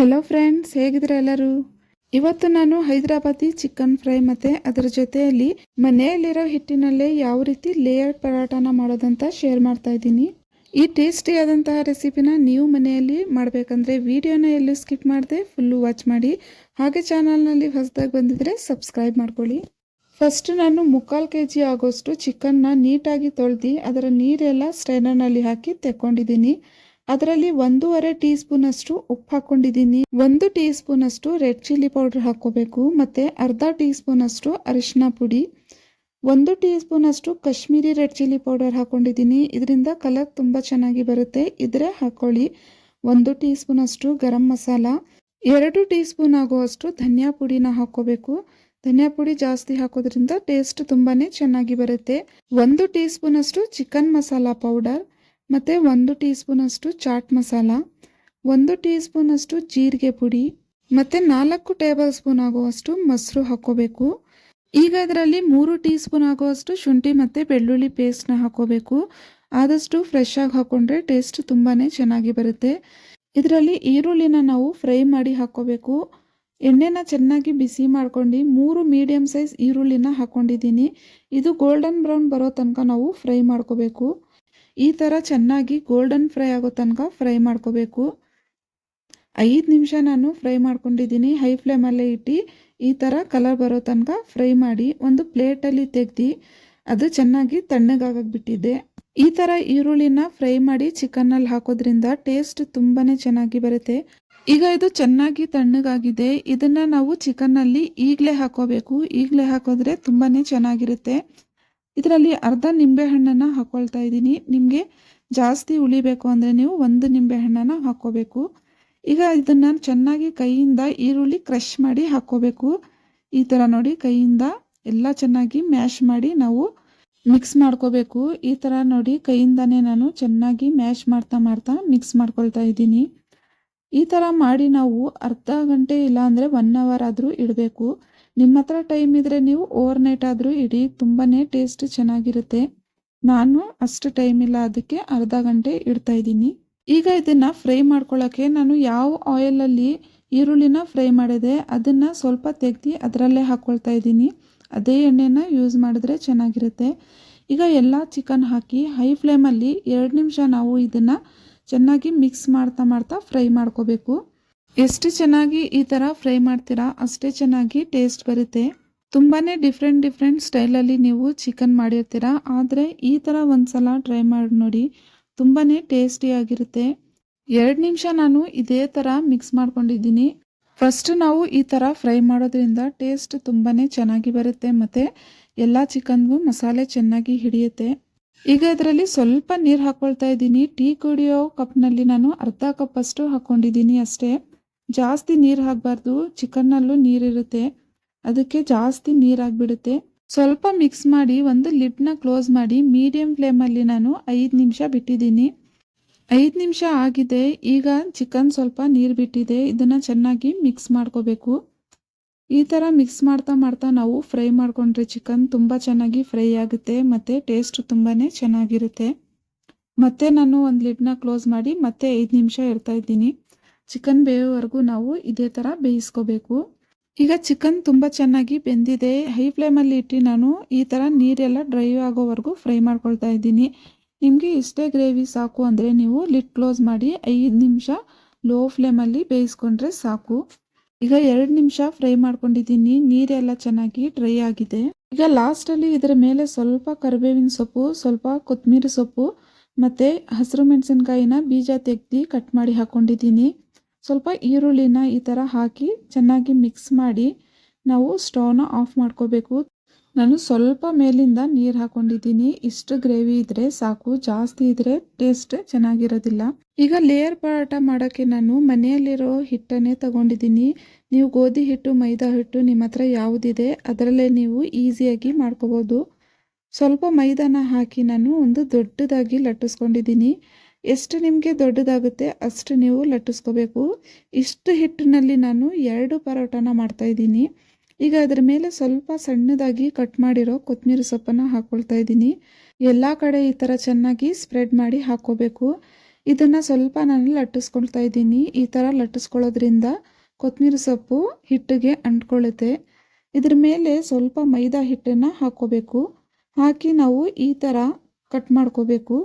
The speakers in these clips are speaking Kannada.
ಹೆಲೋ ಫ್ರೆಂಡ್ಸ್ ಹೇಗಿದ್ರೆ ಎಲ್ಲರೂ? ಇವತ್ತು ನಾನು ಹೈದರಾಬಾದಿ ಚಿಕನ್ ಫ್ರೈ ಮತ್ತೆ ಅದರ ಜೊತೆಯಲ್ಲಿ ಮನೆಯಲ್ಲಿರೋ ಹಿಟ್ಟಿನಲ್ಲೇ ಯಾವ ರೀತಿ ಲೇಯರ್ ಪರಾಟನ ಮಾಡೋದಂತ ಶೇರ್ ಮಾಡ್ತಾ ಇದ್ದೀನಿ. ಈ ಟೇಸ್ಟಿಯಾದಂತಹ ರೆಸಿಪಿನ ನೀವು ಮನೆಯಲ್ಲಿ ಮಾಡಬೇಕಂದ್ರೆ ವಿಡಿಯೋನ ಎಲ್ಲೂ ಸ್ಕಿಪ್ ಮಾಡದೆ ಫುಲ್ಲು ವಾಚ್ ಮಾಡಿ. ಹಾಗೆ ಚಾನಲ್ನಲ್ಲಿ ಹೊಸದಾಗಿ ಬಂದಿದ್ರೆ ಸಬ್ಸ್ಕ್ರೈಬ್ ಮಾಡ್ಕೊಳ್ಳಿ. ಫಸ್ಟ್ ನಾನು ಮುಕ್ಕಾಲು ಕೆ ಜಿ ಆಗೋಷ್ಟು ಚಿಕನ್ನ ನೀಟಾಗಿ ತೊಳೆದು ಅದರ ನೀರೆಲ್ಲ ಸ್ಟ್ರೈನರ್ನಲ್ಲಿ ಹಾಕಿ ತೆಕ್ಕೊಂಡಿದ್ದೀನಿ. ಅದರಲ್ಲಿ ಒಂದೂವರೆ ಟೀ ಸ್ಪೂನ್ ಅಷ್ಟು ಉಪ್ಪು ಹಾಕೊಂಡಿದ್ದೀನಿ ಒಂದು ಟೀ ಸ್ಪೂನ್ ಅಷ್ಟು ರೆಡ್ ಚಿಲ್ಲಿ ಪೌಡರ್ ಹಾಕೋಬೇಕು ಮತ್ತೆ ಅರ್ಧ ಟೀ ಸ್ಪೂನ್ ಅಷ್ಟು ಅರಿಶಿನ ಪುಡಿ. ಒಂದು ಟೀ ಸ್ಪೂನ್ ಅಷ್ಟು ಕಾಶ್ಮೀರಿ ರೆಡ್ ಚಿಲ್ಲಿ ಪೌಡರ್ ಹಾಕೊಂಡಿದ್ದೀನಿ ಇದರಿಂದ ಕಲರ್ ತುಂಬ ಚೆನ್ನಾಗಿ ಬರುತ್ತೆ. ಇದ್ರೆ ಹಾಕೊಳ್ಳಿ. ಒಂದು ಟೀ ಸ್ಪೂನ್ ಅಷ್ಟು ಗರಂ ಮಸಾಲ. ಎರಡು ಟೀ ಸ್ಪೂನ್ ಆಗುವಷ್ಟು ಧನಿಯಾ ಪುಡಿನ ಹಾಕೋಬೇಕು ಧನಿಯಾ ಪುಡಿ ಜಾಸ್ತಿ ಹಾಕೋದ್ರಿಂದ ಟೇಸ್ಟ್ ತುಂಬಾ ಚೆನ್ನಾಗಿ ಬರುತ್ತೆ. ಒಂದು ಟೀ ಸ್ಪೂನ್ ಅಷ್ಟು ಚಿಕನ್ ಮಸಾಲ ಪೌಡರ್. ಮತ್ತು ಒಂದು ಟೀ ಸ್ಪೂನ್ ಅಷ್ಟು ಚಾಟ್ ಮಸಾಲ, ಒಂದು ಟೀ ಸ್ಪೂನ್ ಅಷ್ಟು ಜೀರಿಗೆ ಪುಡಿ, ಮತ್ತು ನಾಲ್ಕು ಟೇಬಲ್ ಸ್ಪೂನ್ ಆಗುವಷ್ಟು ಮೊಸರು ಹಾಕೋಬೇಕು ಈಗ ಇದರಲ್ಲಿ ಮೂರು ಟೀ ಸ್ಪೂನ್ ಆಗುವಷ್ಟು ಶುಂಠಿ ಮತ್ತು ಬೆಳ್ಳುಳ್ಳಿ ಪೇಸ್ಟ್ನ ಹಾಕೋಬೇಕು ಆದಷ್ಟು ಫ್ರೆಶ್ ಆಗಿ ಹಾಕೊಂಡ್ರೆ ಟೇಸ್ಟ್ ತುಂಬಾ ಚೆನ್ನಾಗಿ ಬರುತ್ತೆ. ಇದರಲ್ಲಿ ಈರುಳ್ಳಿನ ನಾವು ಫ್ರೈ ಮಾಡಿ ಹಾಕೋಬೇಕು ಎಣ್ಣೆನ ಚೆನ್ನಾಗಿ ಬಿಸಿ ಮಾಡ್ಕೊಂಡು ಮೂರು ಮೀಡಿಯಮ್ ಸೈಜ್ ಈರುಳ್ಳಿನ ಹಾಕೊಂಡಿದ್ದೀನಿ. ಇದು ಗೋಲ್ಡನ್ ಬ್ರೌನ್ ಬರೋ ತನಕ ನಾವು ಫ್ರೈ ಮಾಡ್ಕೋಬೇಕು. ಈ ಥರ ಚೆನ್ನಾಗಿ ಗೋಲ್ಡನ್ ಫ್ರೈ ಆಗೋ ತನಕ ಫ್ರೈ ಮಾಡ್ಕೋಬೇಕು. ಐದು ನಿಮಿಷ ನಾನು ಫ್ರೈ ಮಾಡ್ಕೊಂಡಿದ್ದೀನಿ. ಹೈ ಫ್ಲೇಮಲ್ಲೇ ಇಟ್ಟು ಈ ಥರ ಕಲರ್ ಬರೋ ತನಕ ಫ್ರೈ ಮಾಡಿ ಒಂದು ಪ್ಲೇಟಲ್ಲಿ ತೆಗ್ದು ಅದು ಚೆನ್ನಾಗಿ ತಣ್ಣಗಾಗಕ್ಕೆ ಬಿಟ್ಟಿದ್ದೆ ಈ ಥರ ಈರುಳ್ಳಿನ ಫ್ರೈ ಮಾಡಿ ಚಿಕನ್ನಲ್ಲಿ ಹಾಕೋದ್ರಿಂದ ಟೇಸ್ಟ್ ತುಂಬಾ ಚೆನ್ನಾಗಿ ಬರುತ್ತೆ. ಈಗ ಇದು ಚೆನ್ನಾಗಿ ತಣ್ಣಗಾಗಿದೆ. ಇದನ್ನು ನಾವು ಚಿಕನ್ನಲ್ಲಿ ಈಗಲೇ ಹಾಕೋಬೇಕು. ಈಗಲೇ ಹಾಕೋದ್ರೆ ತುಂಬಾ ಚೆನ್ನಾಗಿರುತ್ತೆ. ಇದರಲ್ಲಿ ಅರ್ಧ ನಿಂಬೆಹಣ್ಣನ್ನು ಹಾಕ್ಕೊಳ್ತಾ ಇದ್ದೀನಿ. ನಿಮಗೆ ಜಾಸ್ತಿ ಉಳಿಬೇಕು ಅಂದರೆ ನೀವು ಒಂದು ನಿಂಬೆಹಣ್ಣನ್ನು ಹಾಕ್ಕೋಬೇಕು ಈಗ ಇದನ್ನು ಚೆನ್ನಾಗಿ ಕೈಯಿಂದ ಈರುಳ್ಳಿ ಕ್ರಷ್ ಮಾಡಿ ಹಾಕ್ಕೋಬೇಕು ಈ ಥರ ನೋಡಿ ಕೈಯಿಂದ ಎಲ್ಲ ಚೆನ್ನಾಗಿ ಮ್ಯಾಶ್ ಮಾಡಿ ನಾವು ಮಿಕ್ಸ್ ಮಾಡ್ಕೋಬೇಕು. ಈ ಥರ ನೋಡಿ ಕೈಯಿಂದನೇ ನಾನು ಚೆನ್ನಾಗಿ ಮ್ಯಾಶ್ ಮಾಡ್ತಾ ಮಾಡ್ತಾ ಮಿಕ್ಸ್ ಮಾಡ್ಕೊಳ್ತಾ ಇದ್ದೀನಿ. ಈ ಥರ ಮಾಡಿ ನಾವು ಅರ್ಧ ಗಂಟೆ ಇಲ್ಲ ಅಂದರೆ ಒನ್ ಅವರ್ ಆದರೂ ಇಡಬೇಕು. ನಿಮ್ಮ ಹತ್ರ ಟೈಮ್ ಇದ್ರೆ ನೀವು ಓವರ್ ನೈಟ್ ಆದರೂ ಇಡಿ ತುಂಬಾ ಟೇಸ್ಟ್ ಚೆನ್ನಾಗಿರುತ್ತೆ. ನಾನು ಅಷ್ಟು ಟೈಮ್ ಇಲ್ಲ, ಅದಕ್ಕೆ ಅರ್ಧ ಗಂಟೆ ಇಡ್ತಾ ಇದ್ದೀನಿ. ಈಗ ಇದನ್ನು ಫ್ರೈ ಮಾಡ್ಕೊಳ್ಳೋಕ್ಕೆ ನಾನು ಯಾವ ಆಯಿಲಲ್ಲಿ ಈರುಳ್ಳಿನ ಫ್ರೈ ಮಾಡಿದೆ, ಅದನ್ನು ಸ್ವಲ್ಪ ತೆಗ್ದು ಅದರಲ್ಲೇ ಹಾಕ್ಕೊಳ್ತಾ ಇದ್ದೀನಿ. ಅದೇ ಎಣ್ಣೆನ ಯೂಸ್ ಮಾಡಿದ್ರೆ ಚೆನ್ನಾಗಿರುತ್ತೆ. ಈಗ ಎಲ್ಲ ಚಿಕನ್ ಹಾಕಿ ಹೈ ಫ್ಲೇಮಲ್ಲಿ ಎರಡು ನಿಮಿಷ ನಾವು ಇದನ್ನು ಚೆನ್ನಾಗಿ ಮಿಕ್ಸ್ ಮಾಡ್ತಾ ಮಾಡ್ತಾ ಫ್ರೈ ಮಾಡ್ಕೋಬೇಕು. ಎಷ್ಟು ಚೆನ್ನಾಗಿ ಈ ಥರ ಫ್ರೈ ಮಾಡ್ತೀರಾ, ಅಷ್ಟೇ ಚೆನ್ನಾಗಿ ಟೇಸ್ಟ್ ಬರುತ್ತೆ. ತುಂಬಾ ಡಿಫ್ರೆಂಟ್ ಡಿಫ್ರೆಂಟ್ ಸ್ಟೈಲಲ್ಲಿ ನೀವು ಚಿಕನ್ ಮಾಡಿರ್ತೀರಾ, ಆದರೆ ಈ ಥರ ಒಂದ್ಸಲ ಟ್ರೈ ಮಾಡಿ ನೋಡಿ ತುಂಬಾ ಟೇಸ್ಟಿಯಾಗಿರುತ್ತೆ ಎರಡು ನಿಮಿಷ ನಾನು ಇದೇ ಥರ ಮಿಕ್ಸ್ ಮಾಡ್ಕೊಂಡಿದ್ದೀನಿ. ಫಸ್ಟ್ ನಾವು ಈ ಥರ ಫ್ರೈ ಮಾಡೋದ್ರಿಂದ ಟೇಸ್ಟ್ ತುಂಬಾ ಚೆನ್ನಾಗಿ ಬರುತ್ತೆ, ಮತ್ತು ಎಲ್ಲ ಚಿಕನ್ಗೂ ಮಸಾಲೆ ಚೆನ್ನಾಗಿ ಹಿಡಿಯುತ್ತೆ. ಈಗ ಇದರಲ್ಲಿ ಸ್ವಲ್ಪ ನೀರು ಹಾಕ್ಕೊಳ್ತಾ ಇದ್ದೀನಿ. ಟೀ ಕುಡಿಯೋ ಕಪ್ನಲ್ಲಿ ನಾನು ಅರ್ಧ ಕಪ್ ಅಷ್ಟು ಹಾಕ್ಕೊಂಡಿದ್ದೀನಿ ಅಷ್ಟೇ. ಜಾಸ್ತಿ ನೀರು ಹಾಕಬಾರ್ದು, ಚಿಕನ್ನಲ್ಲೂ ನೀರಿರುತ್ತೆ ಅದಕ್ಕೆ ಜಾಸ್ತಿ ನೀರು ಆಗಿಬಿಡುತ್ತೆ ಸ್ವಲ್ಪ ಮಿಕ್ಸ್ ಮಾಡಿ ಒಂದು ಲಿಡ್ನ ಕ್ಲೋಸ್ ಮಾಡಿ ಮೀಡಿಯಂ ಫ್ಲೇಮಲ್ಲಿ ನಾನು ಐದು ನಿಮಿಷ ಬಿಟ್ಟಿದ್ದೀನಿ. ಐದು ನಿಮಿಷ ಆಗಿದೆ, ಈಗ ಚಿಕನ್ ಸ್ವಲ್ಪ ನೀರು ಬಿಟ್ಟಿದೆ. ಇದನ್ನು ಚೆನ್ನಾಗಿ ಮಿಕ್ಸ್ ಮಾಡ್ಕೋಬೇಕು. ಈ ಥರ ಮಿಕ್ಸ್ ಮಾಡ್ತಾ ಮಾಡ್ತಾ ನಾವು ಫ್ರೈ ಮಾಡಿಕೊಂಡ್ರೆ ಚಿಕನ್ ತುಂಬ ಚೆನ್ನಾಗಿ ಫ್ರೈ ಆಗುತ್ತೆ, ಮತ್ತು ಟೇಸ್ಟ್ ತುಂಬಾ ಚೆನ್ನಾಗಿರುತ್ತೆ. ಮತ್ತೆ ನಾನು ಒಂದು ಲಿಡ್ನ ಕ್ಲೋಸ್ ಮಾಡಿ ಮತ್ತೆ ಐದು ನಿಮಿಷ ಇಡ್ತಾ ಇದ್ದೀನಿ. ಚಿಕನ್ ಬೇಯೋವರೆಗೂ ನಾವು ಇದೇ ಥರ ಬೇಯಿಸ್ಕೋಬೇಕು. ಈಗ ಚಿಕನ್ ತುಂಬ ಚೆನ್ನಾಗಿ ಬೆಂದಿದೆ. ಹೈ ಫ್ಲೇಮಲ್ಲಿ ಇಟ್ಟು ನಾನು ಈ ಥರ ನೀರೆಲ್ಲ ಡ್ರೈ ಆಗೋವರೆಗೂ ಫ್ರೈ ಮಾಡ್ಕೊಳ್ತಾ ಇದ್ದೀನಿ. ನಿಮಗೆ ಇಷ್ಟೇ ಗ್ರೇವಿ ಸಾಕು ಅಂದರೆ ನೀವು ಲಿಡ್ ಕ್ಲೋಸ್ ಮಾಡಿ ಐದು ನಿಮಿಷ ಲೋ ಫ್ಲೇಮಲ್ಲಿ ಬೇಯಿಸ್ಕೊಂಡ್ರೆ ಸಾಕು. ಈಗ ಎರಡು ನಿಮಿಷ ಫ್ರೈ ಮಾಡ್ಕೊಂಡಿದ್ದೀನಿ. ನೀರೆಲ್ಲ ಚೆನ್ನಾಗಿ ಡ್ರೈ ಆಗಿದೆ. ಈಗ ಲಾಸ್ಟಲ್ಲಿ ಇದರ ಮೇಲೆ ಸ್ವಲ್ಪ ಕರಿಬೇವಿನ ಸೊಪ್ಪು, ಸ್ವಲ್ಪ ಕೊತ್ತಂಬರಿ ಸೊಪ್ಪು ಮತ್ತು ಹಸಿರು ಮೆಣಸಿನ್ಕಾಯಿನ ಬೀಜ ತೆಗ್ದು ಕಟ್ ಮಾಡಿ ಹಾಕ್ಕೊಂಡಿದ್ದೀನಿ ಸ್ವಲ್ಪ ಈರುಳ್ಳಿನ ಈ ಥರ ಹಾಕಿ ಚೆನ್ನಾಗಿ ಮಿಕ್ಸ್ ಮಾಡಿ ನಾವು ಸ್ಟೌನ ಆಫ್ ಮಾಡ್ಕೋಬೇಕು. ನಾನು ಸ್ವಲ್ಪ ಮೇಲಿಂದ ನೀರು ಹಾಕೊಂಡಿದ್ದೀನಿ. ಇಷ್ಟು ಗ್ರೇವಿ ಇದ್ರೆ ಸಾಕು. ಜಾಸ್ತಿ ಇದ್ರೆ ಟೇಸ್ಟ್ ಚೆನ್ನಾಗಿರೋದಿಲ್ಲ. ಈಗ ಲೇಯರ್ ಪರಾಟ ಮಾಡೋಕ್ಕೆ ನಾನು ಮನೆಯಲ್ಲಿರೋ ಹಿಟ್ಟನ್ನೇ ತಗೊಂಡಿದ್ದೀನಿ. ನೀವು ಗೋಧಿ ಹಿಟ್ಟು, ಮೈದಾ ಹಿಟ್ಟು ನಿಮ್ಮ ಹತ್ರ ಯಾವುದಿದೆ ಅದರಲ್ಲೇ ನೀವು ಈಸಿಯಾಗಿ ಮಾಡ್ಕೋಬೋದು. ಸ್ವಲ್ಪ ಮೈದಾನ ಹಾಕಿ ನಾನು ಒಂದು ದೊಡ್ಡದಾಗಿ ಲಟ್ಟಿಸ್ಕೊಂಡಿದ್ದೀನಿ. ಎಷ್ಟು ನಿಮಗೆ ದೊಡ್ಡದಾಗುತ್ತೆ ಅಷ್ಟು ನೀವು ಲಟ್ಟಿಸ್ಕೋಬೇಕು. ಇಷ್ಟು ಹಿಟ್ಟಿನಲ್ಲಿ ನಾನು ಎರಡು ಪರೋಟನ ಮಾಡ್ತಾಯಿದ್ದೀನಿ ಈಗ ಅದರ ಮೇಲೆ ಸ್ವಲ್ಪ ಸಣ್ಣದಾಗಿ ಕಟ್ ಮಾಡಿರೋ ಕೊತ್ತಂಬರಿ ಸೊಪ್ಪನ್ನು ಹಾಕ್ಕೊಳ್ತಾ ಇದ್ದೀನಿ. ಎಲ್ಲ ಕಡೆ ಈ ಥರ ಚೆನ್ನಾಗಿ ಸ್ಪ್ರೆಡ್ ಮಾಡಿ ಹಾಕ್ಕೋಬೇಕು. ಇದನ್ನು ಸ್ವಲ್ಪ ನಾನು ಲಟ್ಟಿಸ್ಕೊಳ್ತಾ ಇದ್ದೀನಿ. ಈ ಥರ ಲಟ್ಟಿಸ್ಕೊಳ್ಳೋದ್ರಿಂದ ಕೊತ್ತಂಬರಿ ಸೊಪ್ಪು ಹಿಟ್ಟಿಗೆ ಅಂಟ್ಕೊಳ್ಳುತ್ತೆ. ಇದ್ರ ಮೇಲೆ ಸ್ವಲ್ಪ ಮೈದಾ ಹಿಟ್ಟನ್ನು ಹಾಕ್ಕೋಬೇಕು. ಹಾಕಿ ನಾವು ಈ ಥರ ಕಟ್ ಮಾಡ್ಕೋಬೇಕು.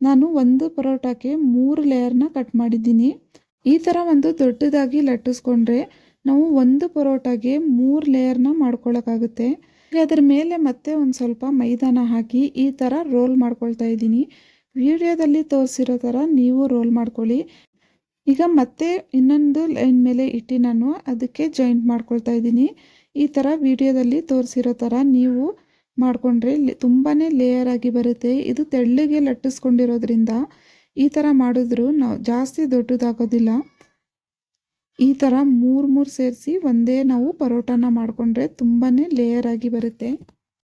ನಾನು ಒಂದು ಪರೋಟಕ್ಕೆ ಮೂರು ಲೇಯರ್ನ ಕಟ್ ಮಾಡಿದ್ದೀನಿ. ಈ ಥರ ಒಂದು ದೊಡ್ಡದಾಗಿ ಲಟ್ಟಿಸ್ಕೊಂಡ್ರೆ ನಾವು ಒಂದು ಪರೋಟಾಗೆ ಮೂರು ಲೇಯರ್ನ ಮಾಡ್ಕೊಳ್ಳೋಕ್ಕಾಗುತ್ತೆ ಅದರ ಮೇಲೆ ಮತ್ತೆ ಒಂದು ಸ್ವಲ್ಪ ಮೈದಾನ ಹಾಕಿ ಈ ಥರ ರೋಲ್ ಮಾಡ್ಕೊಳ್ತಾ ಇದ್ದೀನಿ. ವಿಡಿಯೋದಲ್ಲಿ ತೋರಿಸಿರೋ ಥರ ನೀವು ರೋಲ್ ಮಾಡ್ಕೊಳ್ಳಿ. ಈಗ ಮತ್ತೆ ಇನ್ನೊಂದು ಲೈನ್ ಮೇಲೆ ಇಟ್ಟು ನಾನು ಅದಕ್ಕೆ ಜಾಯಿಂಟ್ ಮಾಡ್ಕೊಳ್ತಾ ಇದ್ದೀನಿ. ಈ ಥರ ವಿಡಿಯೋದಲ್ಲಿ ತೋರಿಸಿರೋ ಥರ ನೀವು ಮಾಡಿಕೊಂಡ್ರೆ ತುಂಬಾ ಲೇಯರ್ ಆಗಿ ಬರುತ್ತೆ. ಇದು ತೆಳ್ಳಗೆ ಲಟ್ಟಿಸ್ಕೊಂಡಿರೋದ್ರಿಂದ ಈ ಥರ ಮಾಡಿದ್ರು ನಾವು ಜಾಸ್ತಿ ದೊಡ್ಡದಾಗೋದಿಲ್ಲ. ಈ ಥರ ಮೂರು ಮೂರು ಸೇರಿಸಿ ಒಂದೇ ನಾವು ಪರೋಟಾನ ಮಾಡಿಕೊಂಡ್ರೆ ತುಂಬಾ ಲೇಯರ್ ಆಗಿ ಬರುತ್ತೆ.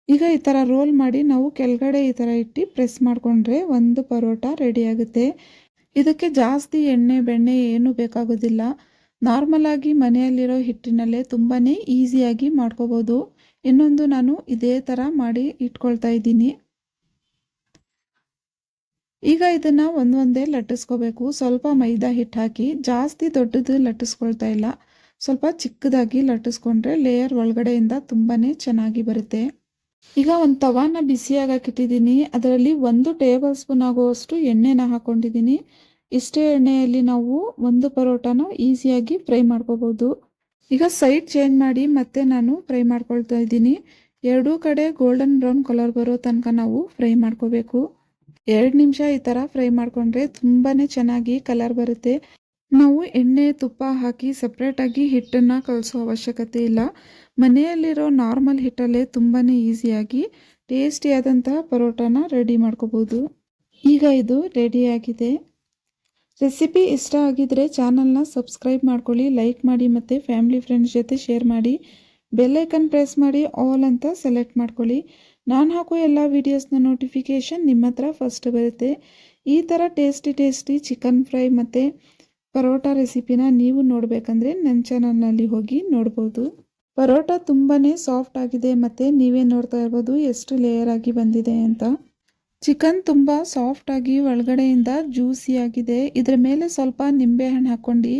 ಈಗ ಈ ಥರ ರೋಲ್ ಮಾಡಿ ನಾವು ಕೆಳಗಡೆ ಈ ಥರ ಇಟ್ಟು ಪ್ರೆಸ್ ಮಾಡಿಕೊಂಡ್ರೆ ಒಂದು ಪರೋಟ ರೆಡಿ ಆಗುತ್ತೆ. ಇದಕ್ಕೆ ಜಾಸ್ತಿ ಎಣ್ಣೆ, ಬೆಣ್ಣೆ ಏನು ಬೇಕಾಗೋದಿಲ್ಲ. ನಾರ್ಮಲ್ ಆಗಿ ಮನೆಯಲ್ಲಿರೋ ಹಿಟ್ಟಿನಲ್ಲೇ ತುಂಬಾ ಈಸಿಯಾಗಿ ಮಾಡ್ಕೋಬೋದು. ಇನ್ನೊಂದು ನಾನು ಇದೇ ಥರ ಮಾಡಿ ಇಟ್ಕೊಳ್ತಾ ಇದ್ದೀನಿ. ಈಗ ಇದನ್ನು ಒಂದೊಂದೇ ಲಟ್ಟಿಸ್ಕೋಬೇಕು. ಸ್ವಲ್ಪ ಮೈದಾ ಹಿಟ್ಟು ಹಾಕಿ, ಜಾಸ್ತಿ ದೊಡ್ಡದು ಲಟ್ಟಿಸ್ಕೊಳ್ತಾ ಇಲ್ಲ. ಸ್ವಲ್ಪ ಚಿಕ್ಕದಾಗಿ ಲಟ್ಟಿಸ್ಕೊಂಡ್ರೆ ಲೇಯರ್ ಒಳಗಡೆಯಿಂದ ತುಂಬಾ ಚೆನ್ನಾಗಿ ಬರುತ್ತೆ. ಈಗ ಒಂದು ತವಾನ ಬಿಸಿಯಾಗಕ್ಕಿಟ್ಟಿದ್ದೀನಿ ಅದರಲ್ಲಿ ಒಂದು ಟೇಬಲ್ ಸ್ಪೂನ್ ಆಗುವಷ್ಟು ಎಣ್ಣೆನ ಹಾಕ್ಕೊಂಡಿದ್ದೀನಿ ಇಷ್ಟೇ ಎಣ್ಣೆಯಲ್ಲಿ ನಾವು ಒಂದು ಪರೋಟಾನ ಈಸಿಯಾಗಿ ಫ್ರೈ ಮಾಡ್ಕೋಬೋದು. ಈಗ ಸೈಡ್ ಚೇಂಜ್ ಮಾಡಿ ಮತ್ತೆ ನಾನು ಫ್ರೈ ಮಾಡ್ಕೊಳ್ತಾ ಇದ್ದೀನಿ. ಎರಡೂ ಕಡೆ ಗೋಲ್ಡನ್ ಬ್ರೌನ್ ಕಲರ್ ಬರೋ ತನಕ ನಾವು ಫ್ರೈ ಮಾಡ್ಕೋಬೇಕು. ಎರಡು ನಿಮಿಷ ಈ ಥರ ಫ್ರೈ ಮಾಡಿಕೊಂಡ್ರೆ ತುಂಬಾ ಚೆನ್ನಾಗಿ ಕಲರ್ ಬರುತ್ತೆ. ನಾವು ಎಣ್ಣೆ, ತುಪ್ಪ ಹಾಕಿ ಸಪ್ರೇಟಾಗಿ ಹಿಟ್ಟನ್ನು ಕಲಿಸೋ ಅವಶ್ಯಕತೆ ಇಲ್ಲ. ಮನೆಯಲ್ಲಿರೋ ನಾರ್ಮಲ್ ಹಿಟ್ಟಲ್ಲೇ ತುಂಬಾ ಈಸಿಯಾಗಿ ಟೇಸ್ಟಿಯಾದಂತಹ ಪರೋಟಾನ ರೆಡಿ ಮಾಡ್ಕೋಬೋದು. ಈಗ ಇದು ರೆಡಿಯಾಗಿದೆ ರೆಸಿಪಿ ಇಷ್ಟ ಆಗಿದ್ದರೆ ಚಾನಲ್ನ ಸಬ್ಸ್ಕ್ರೈಬ್ ಮಾಡ್ಕೊಳ್ಳಿ, ಲೈಕ್ ಮಾಡಿ ಮತ್ತು ಫ್ಯಾಮಿಲಿ ಫ್ರೆಂಡ್ಸ್ ಜೊತೆ ಶೇರ್ ಮಾಡಿ. ಬೆಲ್ಲೈಕನ್ ಪ್ರೆಸ್ ಮಾಡಿ ಆಲ್ ಅಂತ ಸೆಲೆಕ್ಟ್ ಮಾಡ್ಕೊಳ್ಳಿ. ನಾನು ಹಾಕೋ ಎಲ್ಲ ವೀಡಿಯೋಸ್ನ ನೋಟಿಫಿಕೇಷನ್ ನಿಮ್ಮ ಹತ್ರ ಫಸ್ಟ್ ಬರುತ್ತೆ. ಈ ಥರ ಟೇಸ್ಟಿ ಟೇಸ್ಟಿ ಚಿಕನ್ ಫ್ರೈ ಮತ್ತು ಪರೋಟ ರೆಸಿಪಿನ ನೀವು ನೋಡಬೇಕಂದ್ರೆ ನನ್ನ ಚಾನಲ್ನಲ್ಲಿ ಹೋಗಿ ನೋಡ್ಬೋದು. ಪರೋಟ ತುಂಬಾ ಸಾಫ್ಟ್ ಆಗಿದೆ ಮತ್ತು ನೀವೇ ನೋಡ್ತಾ ಇರ್ಬೋದು ಎಷ್ಟು ಲೇಯರ್ ಆಗಿ ಬಂದಿದೆ ಅಂತ. ಚಿಕನ್ ತುಂಬ ಸಾಫ್ಟಾಗಿ ಒಳಗಡೆಯಿಂದ ಜ್ಯೂಸಿಯಾಗಿದೆ ಇದರ ಮೇಲೆ ಸ್ವಲ್ಪ ನಿಂಬೆಹಣ್ಣು ಹಾಕ್ಕೊಂಡು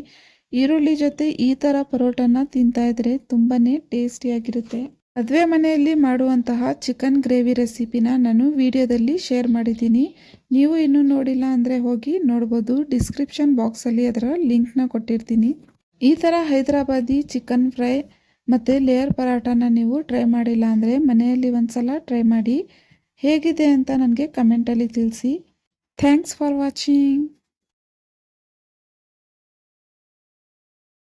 ಈರುಳ್ಳಿ ಜೊತೆ ಈ ಥರ ಪರೋಟನ ತಿಂತಾ ಇದ್ರೆ ತುಂಬಾ ಟೇಸ್ಟಿಯಾಗಿರುತ್ತೆ ಮದುವೆ ಮನೆಯಲ್ಲಿ ಮಾಡುವಂತಹ ಚಿಕನ್ ಗ್ರೇವಿ ರೆಸಿಪಿನ ನಾನು ವಿಡಿಯೋದಲ್ಲಿ ಶೇರ್ ಮಾಡಿದ್ದೀನಿ. ನೀವು ಇನ್ನೂ ನೋಡಿಲ್ಲ ಅಂದರೆ ಹೋಗಿ ನೋಡ್ಬೋದು. ಡಿಸ್ಕ್ರಿಪ್ಷನ್ ಬಾಕ್ಸಲ್ಲಿ ಅದರ ಲಿಂಕ್ನ ಕೊಟ್ಟಿರ್ತೀನಿ. ಈ ಥರ ಹೈದರಾಬಾದಿ ಚಿಕನ್ ಫ್ರೈ ಮತ್ತು ಲೇಯರ್ ಪರೋಟನ ನೀವು ಟ್ರೈ ಮಾಡಿಲ್ಲ ಅಂದರೆ ಮನೆಯಲ್ಲಿ ಒಂದು ಸಲ ಟ್ರೈ ಮಾಡಿ. ಹೇಗಿದೆ ಅಂತ ನನಗೆ ಕಮೆಂಟಲ್ಲಿ ತಿಳಿಸಿ. Thanks for watching